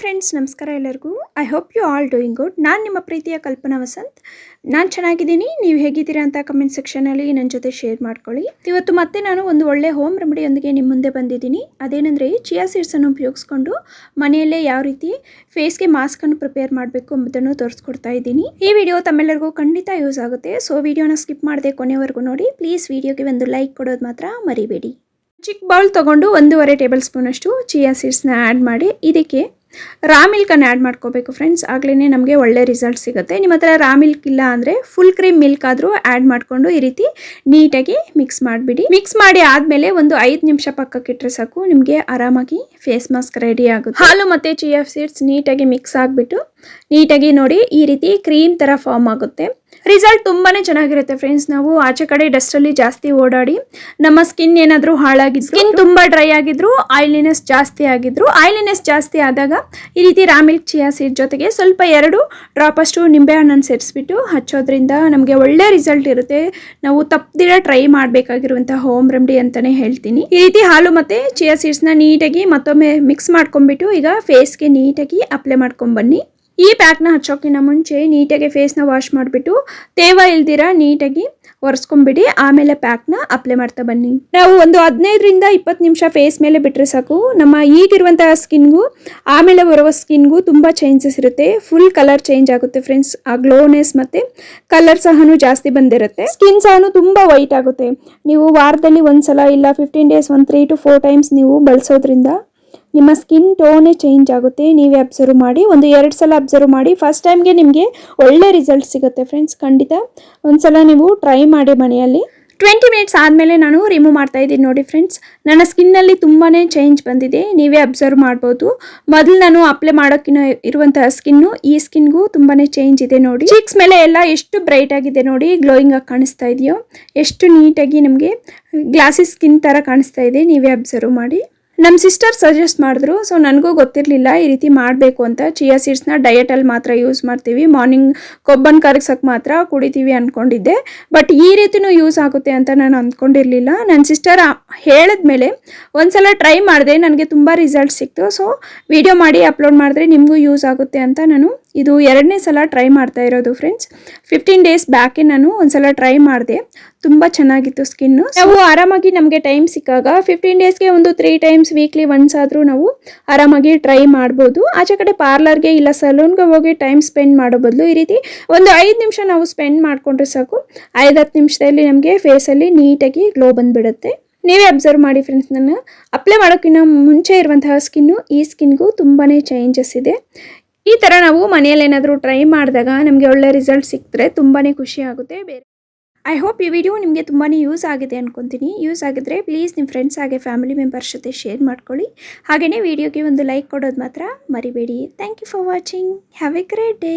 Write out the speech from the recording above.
Friends ನಮಸ್ಕಾರ ಎಲ್ಲರಿಗೂ. I hope you all doing good ನಾನು ನಿಮ್ಮ ಪ್ರೀತಿಯ ಕಲ್ಪನಾ ವಸಂತ್. ನಾನು ಚೆನ್ನಾಗಿದ್ದೀನಿ. ನೀವು ಹೇಗಿದ್ದೀರಾ ಅಂತ ಕಮೆಂಟ್ ಸೆಕ್ಷನಲ್ಲಿ ನನ್ನ ಜೊತೆ ಶೇರ್ ಮಾಡ್ಕೊಳ್ಳಿ. ಇವತ್ತು ಮತ್ತೆ ನಾನು ಒಂದು ಒಳ್ಳೆ ಹೋಮ್ ರೆಮಿಡಿಯೊಂದಿಗೆ ನಿಮ್ಮ ಮುಂದೆ ಬಂದಿದ್ದೀನಿ. ಅದೇನೆಂದರೆ ಚಿಯಾ ಸೀಡ್ಸನ್ನು ಉಪಯೋಗಿಸ್ಕೊಂಡು ಮನೆಯಲ್ಲೇ ಯಾವ ರೀತಿ ಫೇಸ್ಗೆ ಮಾಸ್ಕನ್ನು ಪ್ರಿಪೇರ್ ಮಾಡಬೇಕು ಎಂಬುದನ್ನು ತೋರಿಸ್ಕೊಡ್ತಾ ಇದ್ದೀನಿ. ಈ ವಿಡಿಯೋ ತಮ್ಮೆಲ್ಲರಿಗೂ ಖಂಡಿತ ಯೂಸ್ ಆಗುತ್ತೆ. ಸೊ ವಿಡಿಯೋನ ಸ್ಕಿಪ್ ಮಾಡದೆ ಕೊನೆವರೆಗೂ ನೋಡಿ. ಪ್ಲೀಸ್ ವಿಡಿಯೋಗೆ ಒಂದು ಲೈಕ್ ಕೊಡೋದು ಮಾತ್ರ ಮರಿಬೇಡಿ. ಚಿಕ್ಕ ಬೌಲ್ ತೊಗೊಂಡು ಒಂದೂವರೆ ಟೇಬಲ್ ಸ್ಪೂನಷ್ಟು ಚಿಯಾ ಸೀಡ್ಸ್ನ ಆ್ಯಡ್ ಮಾಡಿ. ಇದಕ್ಕೆ ರಾ ಮಿಲ್ಕನ್ನು ಆ್ಯಡ್ ಮಾಡ್ಕೋಬೇಕು ಫ್ರೆಂಡ್ಸ್ ಆಗಲೇ ನಮಗೆ ಒಳ್ಳೆ ರಿಸಲ್ಟ್ ಸಿಗುತ್ತೆ. ನಿಮ್ಮ ಹತ್ರ ರಾ ಮಿಲ್ಕ್ ಇಲ್ಲ ಅಂದರೆ ಫುಲ್ ಕ್ರೀಮ್ ಮಿಲ್ಕ್ ಆದರೂ ಆ್ಯಡ್ ಮಾಡಿಕೊಂಡು ಈ ರೀತಿ ನೀಟಾಗಿ ಮಿಕ್ಸ್ ಮಾಡಿಬಿಡಿ. ಮಿಕ್ಸ್ ಮಾಡಿ ಆದಮೇಲೆ ಒಂದು ಐದು ನಿಮಿಷ ಪಕ್ಕಕ್ಕಿಟ್ರೆ ಸಾಕು. ನಿಮಗೆ ಆರಾಮಾಗಿ ಫೇಸ್ ಮಾಸ್ಕ್ ರೆಡಿ ಆಗುತ್ತೆ. ಹಾಲು ಮತ್ತು ಚಿಯಾ ಸೀಡ್ಸ್ ನೀಟಾಗಿ ಮಿಕ್ಸ್ ಆಗಿಬಿಟ್ಟು ನೀಟಾಗಿ ನೋಡಿ ಈ ರೀತಿ ಕ್ರೀಮ್ ಥರ ಫಾರ್ಮ್ ಆಗುತ್ತೆ. ರಿಸಲ್ಟ್ ತುಂಬಾ ಚೆನ್ನಾಗಿರುತ್ತೆ ಫ್ರೆಂಡ್ಸ್ ನಾವು ಆಚೆ ಕಡೆ ಡಸ್ಟಲ್ಲಿ ಜಾಸ್ತಿ ಓಡಾಡಿ ನಮ್ಮ ಸ್ಕಿನ್ ಏನಾದರೂ ಹಾಳಾಗಿ ಸ್ಕಿನ್ ತುಂಬ ಡ್ರೈ ಆಗಿದ್ರು ಆಯಿಲಿನೆಸ್ ಜಾಸ್ತಿ ಆಗಿದ್ರು ಆಯಿಲಿನೆಸ್ ಜಾಸ್ತಿ ಆದಾಗ ಈ ರೀತಿ ರಾ ಮಿಲ್ಕ್ ಚಿಯಾ ಸೀಡ್ ಜೊತೆಗೆ ಸ್ವಲ್ಪ ಎರಡು ಡ್ರಾಪ್ ಅಷ್ಟು ನಿಂಬೆ ಹಣ್ಣನ್ನು ಸೇರಿಸ್ಬಿಟ್ಟು ಹಚ್ಚೋದ್ರಿಂದ ನಮಗೆ ಒಳ್ಳೆ ರಿಸಲ್ಟ್ ಇರುತ್ತೆ. ನಾವು ತಪ್ಪದಿರ ಟ್ರೈ ಮಾಡಬೇಕಾಗಿರುವಂತಹ ಹೋಮ್ ರೆಮಿಡಿ ಅಂತಾನೆ ಹೇಳ್ತೀನಿ. ಈ ರೀತಿ ಹಾಲು ಮತ್ತೆ ಚಿಯಾ ಸೀಡ್ಸ್ನ ನೀಟಾಗಿ ಮತ್ತೊಮ್ಮೆ ಮಿಕ್ಸ್ ಮಾಡ್ಕೊಂಡ್ಬಿಟ್ಟು ಈಗ ಫೇಸ್ಗೆ ನೀಟಾಗಿ ಅಪ್ಲೈ ಮಾಡ್ಕೊಂಡ್ ಬನ್ನಿ. ಈ ಪ್ಯಾಕ್ನ ಹಚ್ಚೋಕ್ಕಿಂತ ಮುಂಚೆ ನೀಟಾಗಿ ಫೇಸ್ನ ವಾಶ್ ಮಾಡಿಬಿಟ್ಟು ತೇವ ಇಲ್ದಿರ ನೀಟಾಗಿ ಒರೆಸ್ಕೊಂಬಿಡಿ, ಆಮೇಲೆ ಪ್ಯಾಕ್ನ ಅಪ್ಲೈ ಮಾಡ್ತಾ ಬನ್ನಿ. ನಾವು ಒಂದು ಹದಿನೈದರಿಂದ ಇಪ್ಪತ್ತು ನಿಮಿಷ ಫೇಸ್ ಮೇಲೆ ಬಿಟ್ಟರೆ ಸಾಕು. ನಮ್ಮ ಈಗಿರುವಂತಹ ಸ್ಕಿನ್ಗೂ, ಆಮೇಲೆ ಬರುವ ಸ್ಕಿನ್ಗೂ ತುಂಬ ಚೇಂಜಸ್ ಇರುತ್ತೆ. ಫುಲ್ ಕಲರ್ ಚೇಂಜ್ ಆಗುತ್ತೆ ಫ್ರೆಂಡ್ಸ್ ಆ ಗ್ಲೋನೆಸ್ ಮತ್ತು ಕಲರ್ ಸಹನೂ ಜಾಸ್ತಿ ಬಂದಿರುತ್ತೆ. ಸ್ಕಿನ್ ಸಹನು ತುಂಬ ವೈಟ್ ಆಗುತ್ತೆ. ನೀವು ವಾರದಲ್ಲಿ ಒಂದ್ಸಲ ಇಲ್ಲ ಫಿಫ್ಟೀನ್ ಡೇಸ್ ಒಂದು ತ್ರೀ ಟು ಫೋರ್ ಟೈಮ್ಸ್ ನೀವು ಬಳಸೋದ್ರಿಂದ ನಿಮ್ಮ ಸ್ಕಿನ್ ಟೋನೇ ಚೇಂಜ್ ಆಗುತ್ತೆ, ನೀವೇ ಅಬ್ಸರ್ವ್ ಮಾಡಿ, ಒಂದು ಎರಡು ಸಲ ಅಬ್ಸರ್ವ್ ಮಾಡಿ ಫಸ್ಟ್ ಟೈಮ್ಗೆ ನಿಮಗೆ ಒಳ್ಳೆ ರಿಸಲ್ಟ್ ಸಿಗುತ್ತೆ ಫ್ರೆಂಡ್ಸ್ ಖಂಡಿತ. ಒಂದ್ಸಲ ನೀವು ಟ್ರೈ ಮಾಡಿ ಮನೆಯಲ್ಲಿ. ಟ್ವೆಂಟಿ ಮಿನಿಟ್ಸ್ ಆದಮೇಲೆ ನಾನು ರಿಮೂವ್ ಮಾಡ್ತಾ ಇದ್ದೀನಿ ನೋಡಿ ಫ್ರೆಂಡ್ಸ್ ನನ್ನ ಸ್ಕಿನ್ನಲ್ಲಿ ತುಂಬಾ ಚೇಂಜ್ ಬಂದಿದೆ, ನೀವೇ ಅಬ್ಸರ್ವ್ ಮಾಡ್ಬೋದು. ಮೊದಲು ನಾನು ಅಪ್ಲೈ ಮಾಡೋಕ್ಕಿನ್ನ ಇರುವಂತಹ ಸ್ಕಿನ್ನು ಈ ಸ್ಕಿನ್ಗೂ ತುಂಬಾ ಚೇಂಜ್ ಇದೆ ನೋಡಿ. ಚೀಕ್ಸ್ ಮೇಲೆ ಎಲ್ಲ ಎಷ್ಟು ಬ್ರೈಟ್ ಆಗಿದೆ ನೋಡಿ ಗ್ಲೋಯಿಂಗ್ ಆಗಿ ಕಾಣಿಸ್ತಾ ಇದೆಯೋ, ಎಷ್ಟು ನೀಟಾಗಿ ನಮಗೆ ಗ್ಲಾಸಿ ಸ್ಕಿನ್ ಥರ ಕಾಣಿಸ್ತಾ ಇದೆ, ನೀವೇ ಅಬ್ಸರ್ವ್ ಮಾಡಿ. ನಮ್ಮ ಸಿಸ್ಟರ್ ಸಜೆಸ್ಟ್ ಮಾಡಿದ್ರು, ಸೊ ನನಗೂ ಗೊತ್ತಿರಲಿಲ್ಲ ಈ ರೀತಿ ಮಾಡಬೇಕು ಅಂತ. ಚಿಯಾ ಸೀಡ್ಸ್ನ ಡಯಟಲ್ಲಿ ಮಾತ್ರ ಯೂಸ್ ಮಾಡ್ತೀವಿ. ಮಾರ್ನಿಂಗ್ ಕೊಬ್ಬನ್ ಕರಗ್ಸೋಕ್ಕೆ ಮಾತ್ರ ಕುಡಿತೀವಿ ಅಂದ್ಕೊಂಡಿದ್ದೆ ಬಟ್ ಈ ರೀತಿನೂ ಯೂಸ್ ಆಗುತ್ತೆ ಅಂತ ನಾನು ಅಂದ್ಕೊಂಡಿರಲಿಲ್ಲ ನನ್ನ ಸಿಸ್ಟರ್ ಹೇಳಿದ್ಮೇಲೆ ಒಂದ್ಸಲ ಟ್ರೈ ಮಾಡಿದೆ. ನನಗೆ ತುಂಬ ರಿಸಲ್ಟ್ ಸಿಕ್ತು. ಸೊ ವಿಡಿಯೋ ಮಾಡಿ ಅಪ್ಲೋಡ್ ಮಾಡಿದ್ರೆ ನಿಮಗೂ ಯೂಸ್ ಆಗುತ್ತೆ ಅಂತ ನಾನು ಇದು ಎರಡನೇ ಸಲ ಟ್ರೈ ಮಾಡ್ತಾ ಇರೋದು ಫ್ರೆಂಡ್ಸ್ ಫಿಫ್ಟೀನ್ ಡೇಸ್ ಬ್ಯಾಕೆ ನಾನು ಒಂದ್ಸಲ ಟ್ರೈ ಮಾಡಿದೆ. ತುಂಬ ಚೆನ್ನಾಗಿತ್ತು ಸ್ಕಿನ್ನು ನಾವು ಆರಾಮಾಗಿ ನಮಗೆ ಟೈಮ್ ಸಿಕ್ಕಾಗ ಫಿಫ್ಟೀನ್ ಡೇಸ್ಗೆ ಒಂದು ತ್ರೀ ಟೈಮ್ಸ್ ವೀಕ್ಲಿ ಒನ್ಸ್ ಆದರೂ ನಾವು ಆರಾಮಾಗಿ ಟ್ರೈ ಮಾಡ್ಬೋದು. ಆಚೆ ಕಡೆ ಪಾರ್ಲರ್ಗೆ ಇಲ್ಲ ಸಲೂನ್ಗೆ ಹೋಗಿ ಟೈಮ್ ಸ್ಪೆಂಡ್ ಮಾಡೋ ಬದಲು ಈ ರೀತಿ ಒಂದು ಐದು ನಿಮಿಷ ನಾವು ಸ್ಪೆಂಡ್ ಮಾಡಿಕೊಂಡ್ರೆ ಸಾಕು. ಐದು ಹತ್ತು ನಿಮಿಷದಲ್ಲಿ ನಮಗೆ ಫೇಸಲ್ಲಿ ನೀಟಾಗಿ ಗ್ಲೋ ಬಂದುಬಿಡುತ್ತೆ. ನೀವೇ ಅಬ್ಸರ್ವ್ ಮಾಡಿ ಫ್ರೆಂಡ್ಸ್ ನನ್ನ. ಅಪ್ಲೈ ಮಾಡೋಕ್ಕಿಂತ ಮುಂಚೆ ಇರುವಂತಹ ಸ್ಕಿನ್ನು ಈ ಸ್ಕಿನ್ಗೂ ತುಂಬಾ ಚೇಂಜಸ್ ಇದೆ. ಈ ಥರ ನಾವು ಮನೆಯಲ್ಲಿ ಏನಾದರೂ ಟ್ರೈ ಮಾಡಿದಾಗ ನಮಗೆ ಒಳ್ಳೆ ರಿಸಲ್ಟ್ ಸಿಕ್ಕಿದ್ರೆ ತುಂಬಾ ಖುಷಿ ಆಗುತ್ತೆ, ಬೇರೆ ಐ ಹೋಪ್ ಈ ವಿಡಿಯೋ ನಿಮಗೆ ತುಂಬಾ ಯೂಸ್ ಆಗಿದೆ ಅಂದ್ಕೊತೀನಿ ಯೂಸ್ ಆಗಿದ್ರೆ ಪ್ಲೀಸ್ ನಿಮ್ಮ ಫ್ರೆಂಡ್ಸ್ ಹಾಗೆ ಫ್ಯಾಮಿಲಿ ಮೆಂಬರ್ಸ್ ಜೊತೆ ಶೇರ್ ಮಾಡ್ಕೊಳ್ಳಿ. ಹಾಗೆಯೇ ವಿಡಿಯೋಗೆ ಒಂದು ಲೈಕ್ ಕೊಡೋದು ಮಾತ್ರ ಮರಿಬೇಡಿ. Thank you for watching have a great day